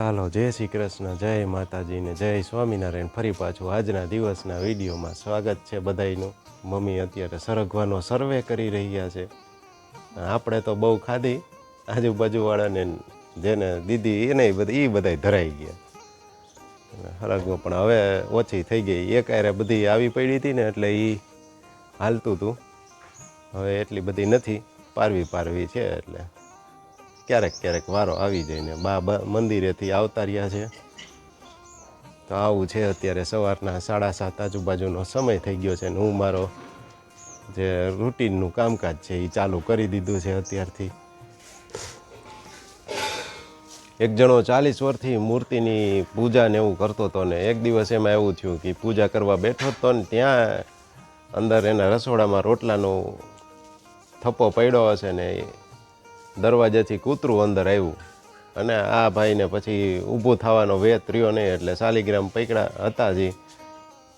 હાલો, જય શ્રી કૃષ્ણ, જય માતાજીને, જય સ્વામિનારાયણ. ફરી પાછું આજના દિવસના વિડીયોમાં સ્વાગત છે બધાયનું. મમ્મી અત્યારે સરગવાનો સર્વે કરી રહ્યા છે. આપણે તો બહુ ખાધી, આજુબાજુવાળાને જેને દીદી એને બધી એ બધાય ધરાઈ ગયા. સરગવો પણ હવે ઓછી થઈ ગઈ. એક આરે બધી આવી પડી હતી ને એટલે એ હાલતું હતું હવે એટલી બધી નથી. પારવી પારવી છે એટલે. ક્યારેક ક્યારેક વારો આવી જાય ને બા મંદિરેથી આવતા રહ્યા છે. તો આવું છે અત્યારે સવારના સાડા સાત આજુબાજુનો સમય થઈ ગયો છે ને હું મારો જે રૂટીનનું કામકાજ છે એ ચાલુ કરી દીધું છે અત્યારથી. એક જણો ચાલીસ વર્ષથી મૂર્તિની પૂજા ને એવું કરતો હતો ને એક દિવસ એમાં એવું થયું કે પૂજા કરવા બેઠો હતો ને ત્યાં અંદર એના રસોડામાં રોટલાનો થપ્પો પડ્યો હશે ને દરવાજેથી કૂતરું અંદર આવ્યું. અને આ ભાઈને પછી ઊભું થવાનો વેત રહ્યો નહીં એટલે શાલિગ્રામ પકડા હતા જે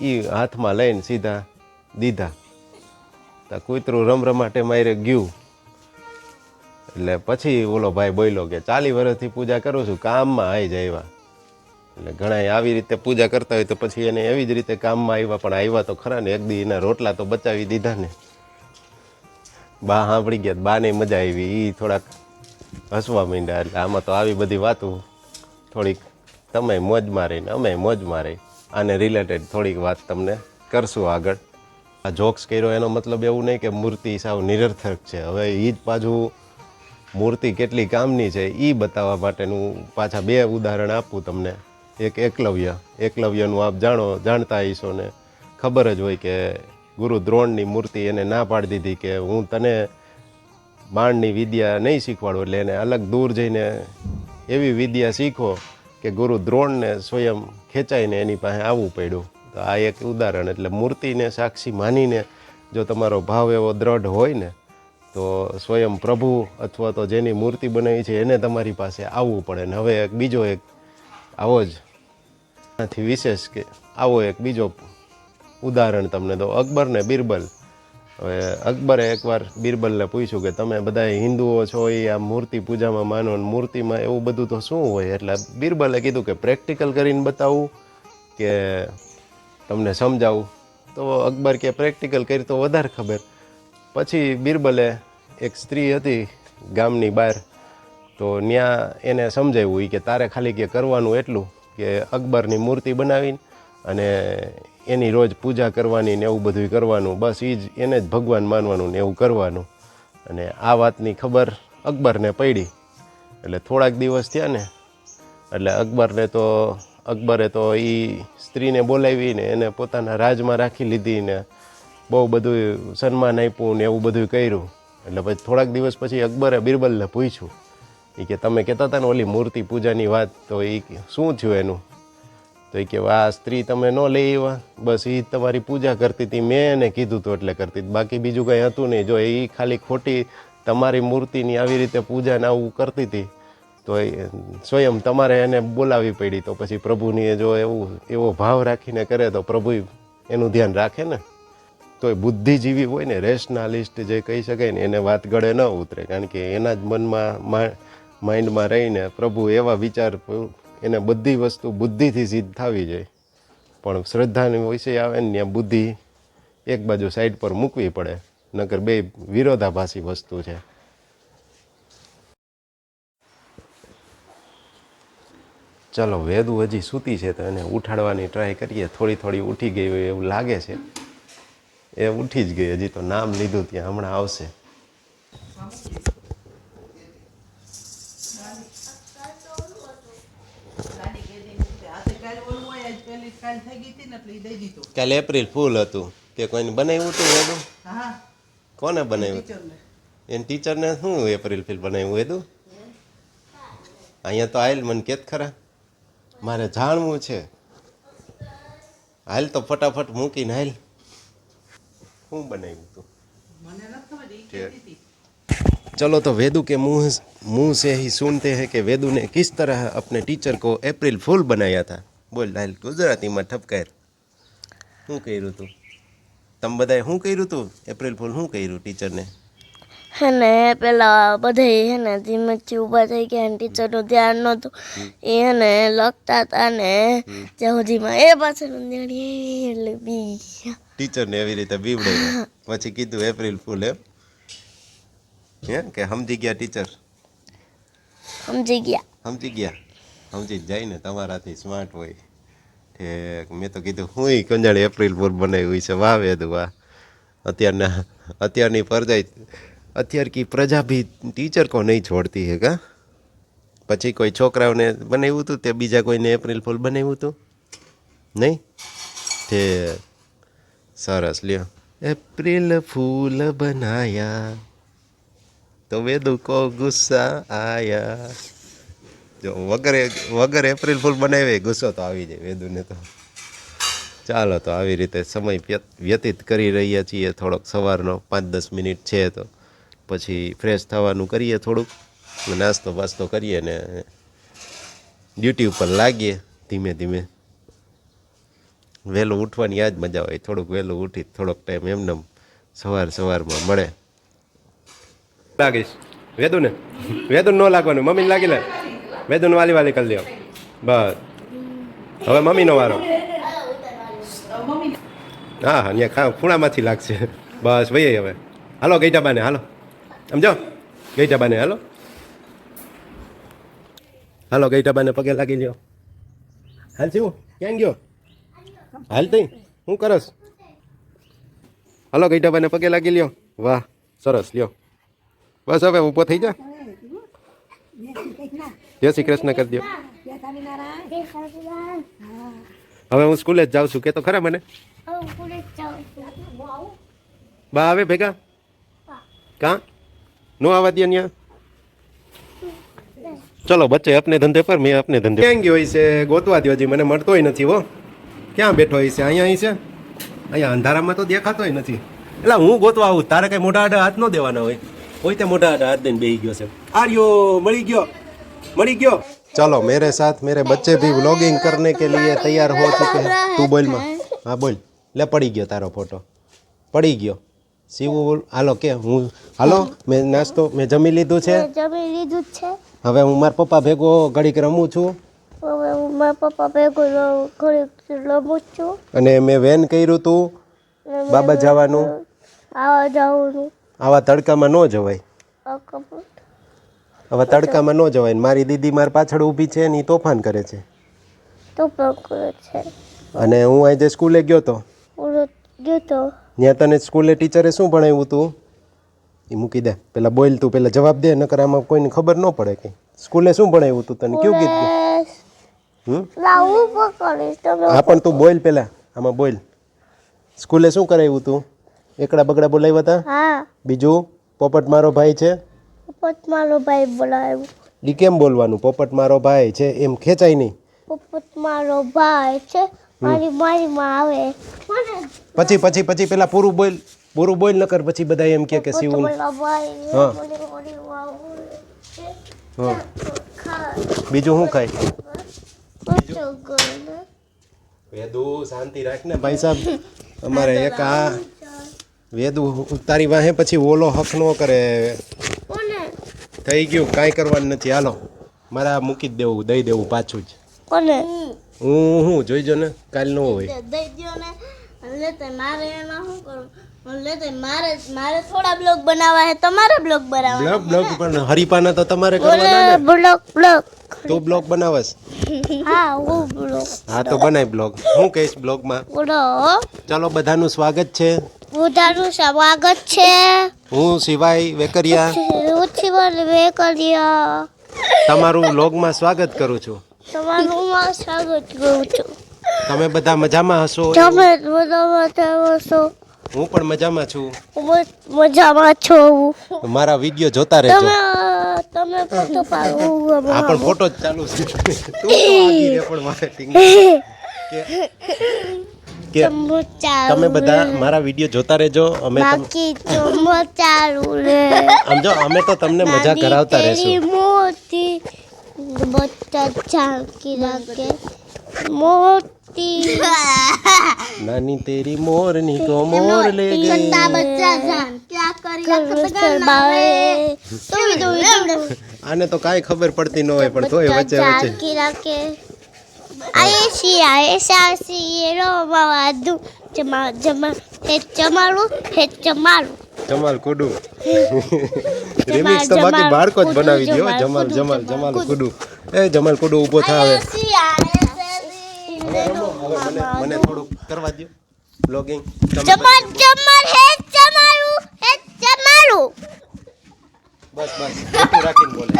એ હાથમાં લઈને સીધા દીધા. તો કૂતરું રમરમાટે મારે ગયું. એટલે પછી ઓલો ભાઈ બોલ્યો કે ચાલી વર્ષથી પૂજા કરું છું, કામમાં આવી જ આવ્યા. એટલે ઘણા આવી રીતે પૂજા કરતા હોય તો પછી એને એવી જ રીતે કામમાં આવ્યા, પણ આવ્યા તો ખરા ને, એક દી એના રોટલા તો બચાવી દીધા ને. બા સાંભળી ગયા બાને મજા આવી એ થોડાક હસવા માંડ્યા એટલે આમાં તો આવી બધી વાતો થોડીક, તમે મોજ મારે ને અમે મોજ મારી. આને રિલેટેડ થોડીક વાત તમને કરશું આગળ. આ જોક્સ કર્યો એનો મતલબ એવું નહીં કે મૂર્તિ સાવ નિરર્થક છે. હવે એ જ પાછું મૂર્તિ કેટલી કામની છે એ બતાવવા માટેનું પાછા બે ઉદાહરણ આપું તમને. એક એકલવ્ય, એકલવ્યનું આપ જાણો, જાણતા હશો ને, ખબર જ હોય કે ગુરુ દ્રોણની મૂર્તિ એને ના પાડી દીધી કે હું તને બાણની વિદ્યા નહીં શીખવાડું એટલે એને અલગ દૂર જઈને એવી વિદ્યા શીખો કે ગુરુ દ્રોણને સ્વયં ખેંચાઈને એની પાસે આવવું પડ્યું. તો આ એક ઉદાહરણ એટલે મૂર્તિને સાક્ષી માનીને જો તમારો ભાવ એવો દ્રઢ હોય ને, તો સ્વયં પ્રભુ અથવા તો જેની મૂર્તિ બનાવી છે એને તમારી પાસે આવવું પડે. ને હવે એક બીજો એક આવો જ. આનાથી વિશેષ કે આવો એક બીજો ઉદાહરણ તમને દો અકબર ને બિરબલ. હવે અકબરે એકવાર બિરબલને પૂછ્યું કે તમે બધા હિન્દુઓ છો, એ આ મૂર્તિ પૂજામાં માનો ને મૂર્તિમાં એવું બધું તો શું હોય? એટલે બિરબલે કીધું કે પ્રેક્ટિકલ કરીને બતાવું કે તમને સમજાવું. તો અકબર કે પ્રેક્ટિકલ કરી તો વધારે ખબર. પછી બિરબલે એક સ્ત્રી હતી ગામની બહાર, તો ત્યાં એને સમજાવ્યું કે તારે ખાલી કે કરવાનું એટલું કે અકબરની મૂર્તિ બનાવીને અને એની રોજ પૂજા કરવાની ને એવું બધું કરવાનું. બસ એ જ એને જ ભગવાન માનવાનું ને એવું કરવાનું. અને આ વાતની ખબર અકબરને પડી. એટલે થોડાક દિવસ થયા ને, એટલે અકબરને તો, અકબરે તો એ સ્ત્રીને બોલાવીને એને પોતાના રાજમાં રાખી લીધી ને બહુ બધું સન્માન આપ્યું ને એવું બધું કર્યું. એટલે પછી થોડાક દિવસ પછી અકબરે બિરબલને પૂછ્યું. એ કે, તમે કહેતા હતા ને ઓલી મૂર્તિ પૂજાની વાત, તો એ શું થયું એનું? તો એ કહેવા આ સ્ત્રી તમે ન લઈ આવ્યા. બસ એ તમારી પૂજા કરતી હતી મેં એને કીધું હતું એટલે કરતી બાકી બીજું કંઈ હતું નહીં. જો એ ખાલી ખોટી તમારી મૂર્તિની આવી રીતે પૂજા ને આવું કરતી હતી, તો સ્વયં તમારે એને બોલાવી પડી. તો પછી પ્રભુની જો એવું, એવો ભાવ રાખીને કરે તો પ્રભુ એનું ધ્યાન રાખે ને. તો એ બુદ્ધિજીવી હોય ને, રેશનાલિસ્ટ જે કહી શકાય ને, એને વાત ગળે ન ઉતરે. કારણ કે એના જ મનમાં માઇન્ડમાં રહીને પ્રભુ એવા વિચાર એને બધી વસ્તુ બુદ્ધિથી સિદ્ધ થવી જોઈએ. પણ શ્રદ્ધાની વિષય આવે ને ત્યાં બુદ્ધિ એક બાજુ સાઈડ પર મૂકવી પડે, નકર બે વિરોધાભાસી વસ્તુ છે. ચલો, વેદુ હજી સૂતી છે તો એને ઉઠાડવાની ટ્રાય કરીએ. થોડી થોડી ઉઠી ગઈ હોય એવું લાગે છે. એ ઉઠી જ ગઈ, હજી તો નામ લીધું ત્યાં હમણાં આવશે. કાલે એપ્રિલ ફૂલ હતું કે કોઈને બનાવ્યું હતું વેદુ કોને બનાવ્યું એને ટીચરને શું એપ્રિલ ફૂલ બનાવ્યું વેદુ અહીંયા તો આયલ મને કેત ખરા મારે જાણવું છે હાલ તો ફટાફટ મૂકીને હાલ શું બનાવ્યું તું चलो तो वेदू के मुंह मुंह से ही सुनते हैं कि वेदू ने किस तरह अपने टीचर को अप्रैल फूल बनाया था બોલ લાલ ગુજરાતીમાં ઠપકાર શું કર્યું તું? તમે બધાએ શું કર્યું તું? એપ્રિલ ફૂલ શું કર્યું ટીચરને હે ને પેલા બધા હે ને ધીમેથી ઊભા થઈ ગયા અને ટીચરનું ધ્યાન નહોતું. એ હે ને લખતા હતા ને ત્યાં સુધીમાં એ પાછળનું ધ્યાન એટલે બી ટીચરને એવી રીતે બીવડે પછી કીધું એપ્રિલ ફૂલ એમ? હે? કે સમજી ગયા ટીચર સમજી ગયા. સમજી ગયા? સમજી જાય ને તમારાથી સ્માર્ટ હોય. મેં તો કીધું હું કંજાણી એપ્રિલ ફૂલ બનાવી છે, વાહ વેદ, વાહ. અત્યારના, અત્યારની પરજાઈ અત્યાર કી પ્રજા બી ટીચર કો નહીં છોડતી હે, કા? પછી કોઈ છોકરાઓને બનાવ્યું હતું તે બીજા કોઈને એપ્રિલ ફૂલ બનાવ્યું હતું નહીં? તે સરસ, લ્યો. એપ્રિલ ફૂલ બનાયા, તો વેદુ કો ગુસ્સા આયા. જો વગર વગર એપ્રિલ ફૂલ બનાવે ગુસ્સો તો આવી જાય વેદુને તો. ચાલો તો આવી રીતે સમય વ્યતીત કરી રહ્યા છીએ થોડોક સવારનો, પાંચ દસ મિનિટ છે તો. પછી ફ્રેશ થવાનું કરીએ થોડુંક નાસ્તો બાસ્તો કરીએ ને ડ્યુટી ઉપર લાગીએ ધીમે ધીમે. વહેલું ઉઠવાની આ જ મજા હોય, થોડુંક વહેલું ઉઠી થોડોક ટાઈમ એમને સવાર સવારમાં મળે. લાગીશ. વેદુ ને વેદુ ન લાગવાનું, મમ્મીને લાગી લે. વેદુને વાલી વાલી કરી લ્યો. બસ. હવે મમ્મીનો વારો. હા હા ખા ખૂણામાંથી લાગશે. બસ ભાઈ હવે. હાલો ગઈટાબાને હાલો. સમજો? ગઈટાબાને હાલો. હાલો ગઈટાબાને પગે લાગી લ્યો. હાલ શું? ક્યાં ગયો? હાલ તઈ? શું કરસ? હાલો ગઈટાબાને પગે લાગી લ્યો. વાહ, સરસ, લ્યો. બસ હવે ઊભો થઈ જા. જય શ્રી કૃષ્ણ કરી દો હવે હું સ્કૂલે જ જાઉં છું, કે તો ખરા મને? બા આવે ભેગા? કા? નો આવા દે ત્યાં ચલો, બચ્ચે અપને ધંધે પર, મેં અપને ધંધે ક્યાં ગયો છે ગોતવા દો હજી, મને મળતોય નથી, હો. ક્યાં બેઠો છે અહીંયા અહીં છે અહીંયા અંધારામાં તો દેખાતોય નથી. એટલે હું ગોતવા આવું, તારે કઈ મોટા હાથ ન દેવાના હોય. હોય તે મોટા હાથ દઈને બેહી ગયો છે. આર્યો, મળી ગયો. મળી ગયો चलो मेरे साथ मेरे बच्चे भी व्लॉगिंग करने के लिए तैयार हो चुके हैं तू बोल માં હા બોલ લે પડી ગયો તારો ફોટો પડી ગયો સીવું બોલ હાલો કે હું હાલો મેં નાસ્તો મેં જમી લીધું છે જમી લીધું જ છે હવે હું મારા પપ્પા ભેગો ઘડીક રમું છું હવે હું મારા પપ્પા ભેગું ર- ઘડીક રમું જ છું અને મેં વેન કર્યું તું અને મેં બાબા જવાનું આવા જવાનું આવા તડકામાં ન જવાય આ કપૂર હવે તડકામાં ન જવાય ને મારી દીદી મારી પાછળ ઊભી છે ને એ તોફાન કરે છે. તો કરે છે. અને હું આજે સ્કૂલે ગયો તો? ગયો તો. ત્યાં તને સ્કૂલે ટીચરે શું ભણાવ્યું તું? એ મૂકી દે. પેલા બોલ તું પેલા જવાબ દે નકર આમાં કોઈને ખબર ન પડે કે સ્કૂલે શું ભણાવ્યું તું તને? કયું કીધું હા પણ તું બોલ પેલા. આમાં બોલ. સ્કૂલે શું કરાવ્યું તું? એકડા બગડા બોલાવ્યા હતા હા. બીજું પોપટ મારો ભાઈ છે. પોપટ મારો ભાઈ બોલાવ્યો ડી કેમ બોલવાનું? પોપટ મારો ભાઈ છે એમ ખેંચાય નહીં. પોપટ મારો ભાઈ છે મારી મારી માં આવે. પછી પછી પછી પેલા પૂરું બોલ પૂરું બોલ નકર પછી બધા એમ કે કે શિવું હા. બીજું શું ખાય? વેદુ શાંતિ રાખ ને ભાઈ સાહેબ. અમારે એક આ વેદુ તારી વાહે પછી ઓલો હક નો કરે. થઈ ગયું કાંઈ કરવાનું નથી. હાલો મારે મૂકી જ દેવું દઈ દેવું પાછું જ. કોને? હું હું જોઈજો ને કાલ ન હોય દઈ ને. મારે એમાં શું કરું? લે મારે મારે થોડા બ્લોગ બનાવવા છે તમારે બ્લોગ બનાવવા બ્લોગ બ્લોગ પણ હરીપાના તો તમારે કરવાના ને. Blog blog. તું બ્લોગ બનાવસ? હા હું બ્લોગ હા તો બનાય બ્લોગ. હું કહીશ બ્લોગમાં? બોલો. ચાલો બધાનું સ્વાગત છે. બધાનું સ્વાગત છે. હું સિવાય વેકરિયા. ઉછીવર વે કર્યા તમારું લોગમાં સ્વાગત કરું છું. તમારું માં સ્વાગત કરું છું. તમે બધા મજામાં હશો? તમે બધા મજામાં હશો હું પણ મજામાં છું. હું મજામાં છો. મારા વીડિયો જોતા રહેજો. તમે તમે ફોટો પાડો આ પણ ફોટો જ ચાલુ છે. તું તો આગી રે પણ માર્કેટિંગ કે કે તમે બધા મારા વીડિયો જોતા રહેજો અમે બાકી ચુંબો ચાલુ રે. સમજો અમે તો તમને મજા કરાવતા રહેશું. મોતી બચ્ચા ચાંકી રાખે. મોતી નાની તેરી મોરની કો મોર લે ગઈ. છોટા બચ્ચા જાન ક્યા તો આને તો કાઈ ખબર પડતી ન હોય પણ તોય વચ્ચે વચ્ચે. Ke Aye si aye sa si ro mawadu cema cema he cemalu he cemalu Jamal કુડુ remix તો બાકી બાળકો જ બનાવી દો જમાલ જમાલ જમાલ કુડુ એ જમાલ કુડુ ઊભો થાવે મને થોડું કરવા દો blogging cemal cemal he cemalu he cemalu બસ બસ રાખીને બોલે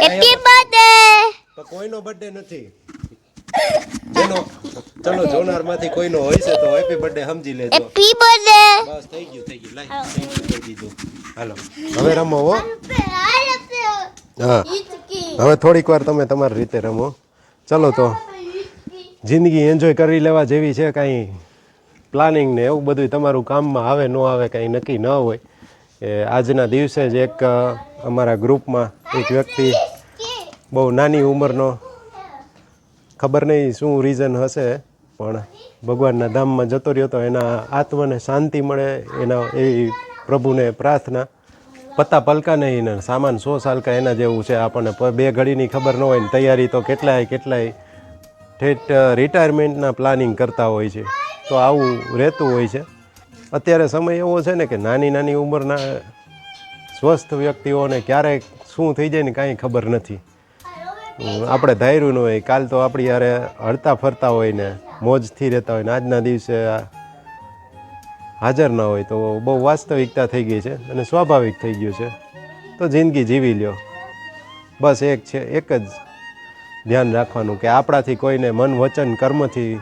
birthday તો કોઈનો બર્થડે નથી જેનો ચલો જોનારમાંથી કોઈનો હોય છે તો હેપી બર્થડે સમજી લેજો. હેપી બર્થડે બસ થઈ ગયું થઈ ગયું. લાઈ થઈ દીધું. હાલો. હવે રમો હો. હા. હવે થોડીક વાર તમે તમારી રીતે રમો. ચલો તો. જિંદગી એન્જોય કરી લેવા જેવી છે કાંઈ પ્લાનિંગ ને એવું બધું તમારું કામમાં આવે ન આવે કાંઈ નક્કી ન હોય. એ આજના દિવસે જ એક અમારા ગ્રુપમાં એક વ્યક્તિ બહુ નાની ઉંમરનો ખબર નહીં શું રીઝન હશે, પણ ભગવાનના ધામમાં જતો રહ્યો તો એના આત્માને શાંતિ મળે, એના એ પ્રભુને પ્રાર્થના. પત્તા પલકા નહીં ને સામાન સો સાલકા એના જેવું છે. આપણને બે ઘડીની ખબર ન હોય ને તૈયારી તો કેટલાય કેટલાય ઠેઠ રિટાયરમેન્ટના પ્લાનિંગ કરતા હોય છે. તો આવું રહેતું હોય છે. અત્યારે સમય એવો છે ને કે નાની નાની ઉંમરના સ્વસ્થ વ્યક્તિઓને ક્યારેક શું થઈ જાય ને કાંઈ ખબર નથી. આપણે ધાર્યું ન હોય. કાલ તો આપણી યારે હડતા ફરતા હોય ને, મોજથી રહેતા હોય ને, આજના દિવસે હાજર ન હોય તો બહુ વાસ્તવિકતા થઈ ગઈ છે અને સ્વાભાવિક થઈ ગયું છે. તો જિંદગી જીવી લ્યો. બસ એક છે, એક જ ધ્યાન રાખવાનું કે આપણાથી કોઈને મન, વચન, કર્મથી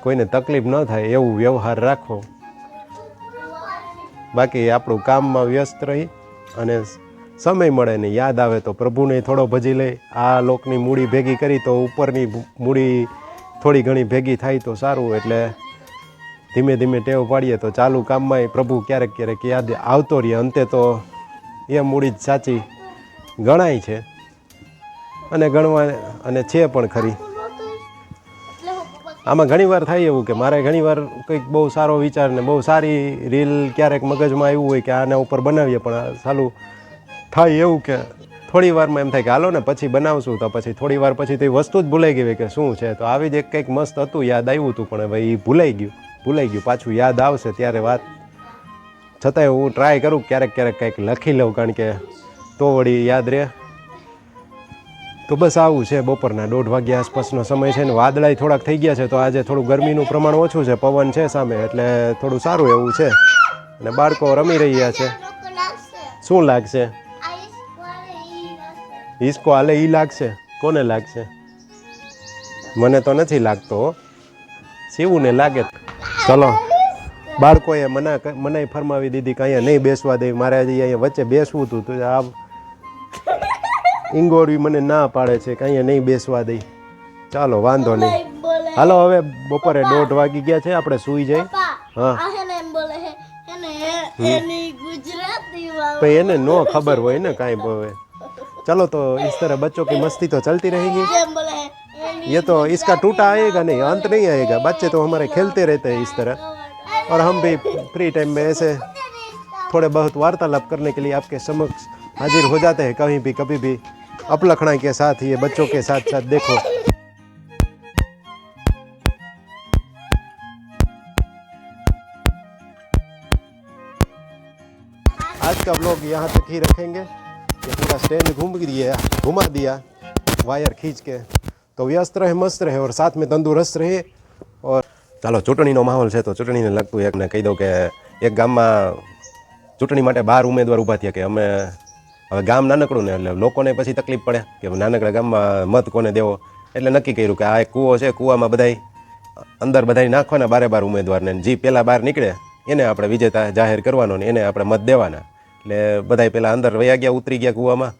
કોઈને તકલીફ ન થાય એવું વ્યવહાર રાખો. બાકી આપણું કામમાં વ્યસ્ત રહી અને સમય મળે ને યાદ આવે તો પ્રભુને થોડો ભજી લે. આ લોકની મૂડી ભેગી કરી તો ઉપરની મૂડી થોડી ઘણી ભેગી થાય તો સારું. એટલે ધીમે ધીમે ટેવ પાડીએ તો ચાલુ કામમાં પ્રભુ ક્યારેક ક્યારેક યાદ આવતો રહે. અંતે તો એ મૂડી જ સાચી ગણાય છે. અને ગણવા, અને છે પણ ખરી. આમાં ઘણીવાર થાય એવું કે મારે ઘણીવાર કંઈક બહુ સારો વિચાર ને બહુ સારી રીલ ક્યારેક મગજમાં આવ્યું હોય કે આના ઉપર બનાવીએ પણ સાલું થાય એવું કે થોડી વારમાં એમ થાય કે હાલો ને પછી બનાવશું તો પછી થોડી વાર પછી તો એ વસ્તુ જ ભૂલાઈ ગઈ કે શું છે? તો આવી જ એક કંઈક મસ્ત હતું યાદ આવ્યું હતું પણ હવે એ ભૂલાઈ ગયું ભૂલાઈ ગયું. પાછું યાદ આવશે ત્યારે વાત. છતાંય હું ટ્રાય કરું ક્યારેક ક્યારેક કંઈક લખી લઉં કારણ કે તો વળી યાદ રહે. તો બસ આવું છે બપોરના દોઢ વાગ્યા આસપાસનો સમય છે ને વાદળાય થોડાક થઈ ગયા છે તો આજે થોડું ગરમીનું પ્રમાણ ઓછું છે પવન છે સામે એટલે થોડું સારું એવું છે. અને બાળકો રમી રહ્યા છે. શું લાગશે? હિસકો હાલે એ લાગશે. કોને લાગશે? મને તો નથી લાગતો. શિવુને લાગે. ચલો બાળકોએ મના મને મનાઈ ફરમાવી દીધી કે અહીંયા નહીં બેસવા દે. મારે અહીંયા વચ્ચે બેસવું હતું તો આ ઇંગોરી મને ના પાડે છે કે અહીંયા નહીં બેસવા દઈ ચાલો વાંધો નહીં. હાલો હવે બપોરે દોઢ વાગી ગયા છે આપણે સૂઈ જઈ. હા. એને ન ખબર હોય ને કાંઈ હવે. चलो तो इस तरह बच्चों की मस्ती तो चलती रहेगी। ये तो इसका टूटा आएगा नहीं, अंत नहीं आएगा। बच्चे तो हमारे खेलते रहते हैं इस तरह। और हम भी फ्री टाइम में ऐसे थोड़े बहुत वार्तालाप करने के लिए आपके समक्ष हाजिर हो जाते हैं। कहीं भी, कभी भी अपलखना के साथ ये बच्चों के साथ साथ देखो। आज का ब्लॉग यहाँ तक ही रखेंगे। ये पूरा स्टैंड घूम दिया घुमा दिया वायर खींच के तो व्यस्त रहे मस्त रहे और साथ में तंदुरस्त रहे और ચાલો ચૂંટણીનો માહોલ છે તો ચૂંટણીને લગતું એકને કહી દઉં કે એક ગામમાં ચૂંટણી માટે બાર ઉમેદવાર ઊભા થયા કે અમે હવે ગામ નાનકડું ને એટલે લોકોને પછી તકલીફ પડે કે નાનકડા ગામમાં મત કોને દેવો એટલે નક્કી કર્યું કે આ એક કૂવો છે કૂવામાં બધાય અંદર બધાય નાખવાના બારે બાર ઉમેદવારને જે પહેલાં બહાર નીકળે એને આપણે વિજેતા જાહેર કરવાનો ને એને આપણે મત દેવાના એટલે બધાય પહેલાં અંદર વયા ગયા, ઉતરી ગયા કૂવામાં.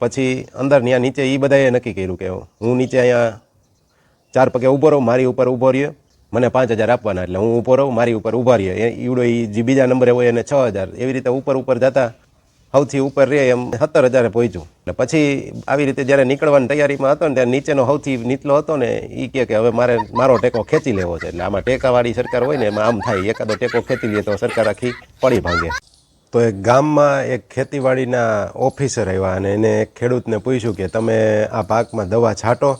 પછી અંદર ત્યાં નીચે એ બધાએ નક્કી કર્યું કે હું નીચે અહીંયા ચાર પગે ઊભો રહું, મારી ઉપર ઊભો રહ્યો. મને પાંચ હજાર આપવાના એટલે હું ઊભો રહું, મારી ઉપર ઊભા રહ્યો એ ઈવડો એ જે બીજા નંબરે હોય એને છ હજાર. એવી રીતે ઉપર ઉપર જતા સૌથી ઉપર રહે એમ સત્તર હજારે પહોંચ્યું. એટલે પછી આવી રીતે જ્યારે નીકળવાની તૈયારીમાં હતો ને ત્યારે નીચેનો સૌથી નીચલો હતો ને એ કહે કે હવે મારે મારો ટેકો ખેંચી લેવો છે. એટલે આમાં ટેકાવાળી સરકાર હોય ને એમાં આમ થાય. એકાદો ટેકો ખેંચી લે તો સરકાર આખી પડી ભાંગે. તો એક ગામમાં એક ખેતીવાડીના ઓફિસર આવ્યા અને એને એક ખેડૂતને પૂછ્યું કે તમે આ પાકમાં દવા છાંટો?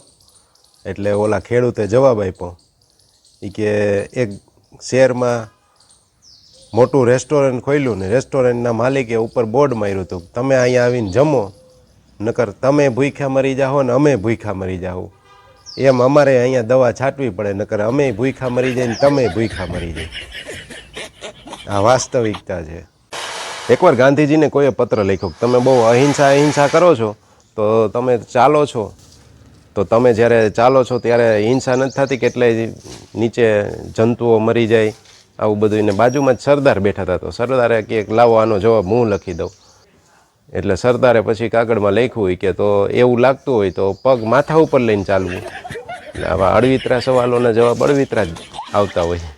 એટલે ઓલા ખેડૂતે જવાબ આપ્યો. એ કે એક શહેરમાં મોટું રેસ્ટોરન્ટ ખોલ્યું ને રેસ્ટોરન્ટના માલિકે ઉપર બોર્ડ માર્યું હતું તમે અહીંયા આવીને જમો, નકર તમે ભૂખ્યા મરી જાઓ ને અમે ભૂખ્યા મરી જાઓ. એમ અમારે અહીંયા દવા છાંટવી પડે, નકર અમે ભૂખ્યા મરી જાય ને તમે ભૂખ્યા મરી જાય આ વાસ્તવિકતા છે. એકવાર ગાંધીજીને કોઈએ પત્ર લખ્યો તમે બહુ અહિંસા અહિંસા કરો છો, તો તમે ચાલો છો. તો તમે જ્યારે ચાલો છો ત્યારે હિંસા નથી થતી, કેટલાય નીચે જંતુઓ મરી જાય, આવું બધું. એને બાજુમાં જ સરદાર બેઠા હતા. તો સરદારે કે લાવો આનો જવાબ હું લખી દઉં. એટલે સરદારે પછી કાગળમાં લખ્યું હોય કે તો એવું લાગતું હોય તો પગ માથા ઉપર લઈને ચાલવું. એટલે આવા અળવિતરા સવાલોના જવાબ અળવિતરા જ આવતા હોય.